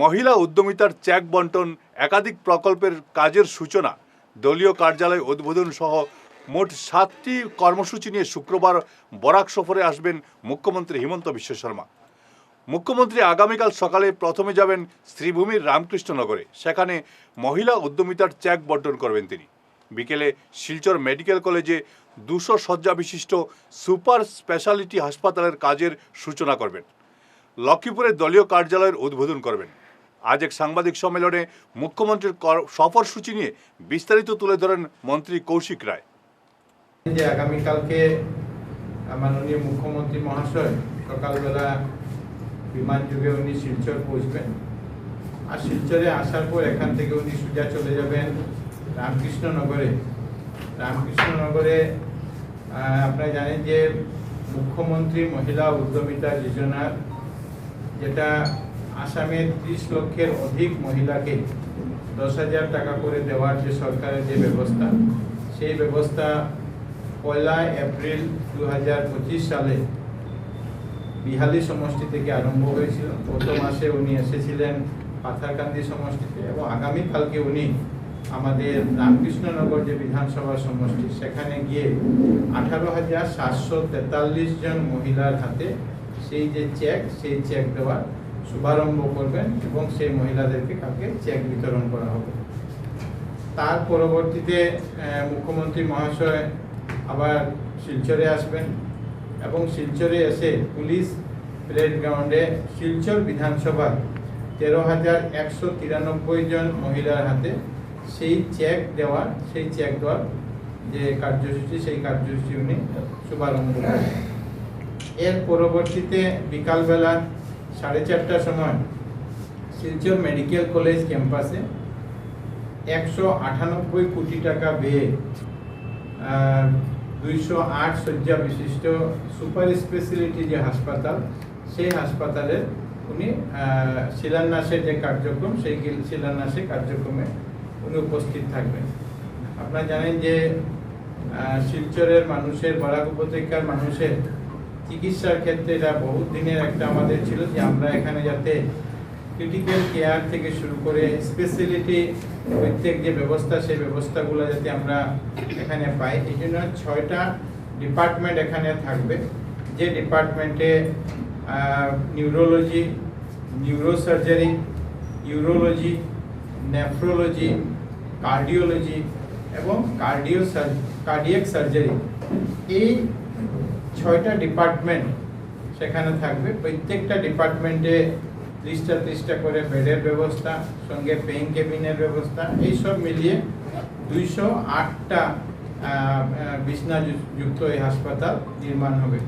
মহিলা উদ্যমিতার চেক বন্টন একাধিক প্রকল্পের কাজের সূচনা। দলীয় কার্যালয় উদ্বোধন সহ মোট সাতটি কর্মসূচি নিয়ে শুক্রবার বরাক সফরে আসবেন মুখ্যমন্ত্রী হিমন্ত বিশ্ব শর্মা। মুখ্যমন্ত্রী আগামীকাল সকালে প্রথমে যাবেন শ্রীভূমির রামকৃষ্ণনগরে। সেখানে মহিলা উদ্যমিতার চেক বন্টন করবেন তিনি। বিকেলে শিলচর মেডিকেল কলেজে দুশো শয্যা বিশিষ্ট সুপার স্পেশালিটি হাসপাতালের কাজের সূচনা করবেন। লক্ষ্মীপুরের দলীয় কার্যালয়ের উদ্বোধন করবেন। আজ এক সাংবাদিক সম্মেলনে মুখ্যমন্ত্রীর সফরসূচি নিয়ে বিস্তারিত তুলে ধরেন মন্ত্রী কৌশিক রায়। যে আগামীকালকে মাননীয় মুখ্যমন্ত্রী মহাশয় সকালবেলা বিমান যুগে উনি শিলচর পৌঁছবেন। আর শিলচরে আসার পর এখান থেকে উনি সোজা চলে যাবেন রামকৃষ্ণনগরে। রামকৃষ্ণনগরে আপনারা জানেন যে মুখ্যমন্ত্রী মহিলা উদ্যমিতা যোজনার যেটা আসামের ত্রিশ লক্ষের অধিক মহিলাকে দশ হাজার টাকা করে দেওয়ার যে সরকারের যে ব্যবস্থা, সেই ব্যবস্থা পয়লা এপ্রিল দু হাজার পঁচিশ সালে বিহালি সমষ্টি থেকে আরম্ভ হয়েছিল। গত মাসে উনি এসেছিলেন পাথারকান্দি সমষ্টিতে এবং আগামীকালকে উনি আমাদের রামকৃষ্ণনগর যে বিধানসভা সমষ্টি, সেখানে গিয়ে আঠারো হাজার সাতশো তেতাল্লিশ জন মহিলার হাতে সেই যে চেক সেই চেক দেওয়ার শুভারম্ভ করবেন এবং সেই মহিলাদেরকে কালকে চেক বিতরণ করা হবে। তার পরবর্তীতে মুখ্যমন্ত্রী মহাশয় আবার শিলচরে আসবেন এবং শিলচরে এসে পুলিশ প্লেড গ্রাউন্ডে শিলচর বিধানসভা তেরো হাজার একশো তিরানব্বই জন মহিলার হাতে সেই চেক দেওয়ার, সেই চেক দেওয়ার যে কার্যসূচি, সেই কার্যসূচি উনি শুভারম্ভ করেন। এর পরবর্তীতে বিকালবেলা সাড়ে চারটার সময় শিলচর মেডিকেল কলেজ ক্যাম্পাসে একশো আটানব্বই কোটি টাকা ব্যয়ে দুইশো আট শয্যা বিশিষ্ট সুপার স্পেশালিটি যে হাসপাতাল, সেই হাসপাতালের উনি শিলান্যাসের যে কার্যক্রম, সেই শিলান্যাসের কার্যক্রমে উনি উপস্থিত থাকবেন। আপনারা জানেন যে শিলচরের মানুষের, বরাক উপত্যকার মানুষের চিকিৎসার ক্ষেত্রে এটা বহুত দিনের একটা আমাদের ছিল যে আমরা এখানে যাতে ক্রিটিক্যাল কেয়ার থেকে শুরু করে স্পেশালিটি প্রত্যেক যে ব্যবস্থা, সেই ব্যবস্থাগুলো যাতে আমরা এখানে পাই। এই জন্য ছয়টা ডিপার্টমেন্ট এখানে থাকবে। যে ডিপার্টমেন্টে neurology neurosurgery urology nephrology cardiology এবং কার্ডিও কার্ডিয়াক সার্জারি এই ছয়টা ডিপার্টমেন্ট সেখানে থাকবে। প্রত্যেকটা ডিপার্টমেন্টে ত্রিশটা ত্রিশটা করে বেডের ব্যবস্থা, সঙ্গে পেইং কেবিনের ব্যবস্থা, এইসব মিলিয়ে দুইশো আটটা বিছনা যুক্ত এই হাসপাতাল নির্মাণ হবে।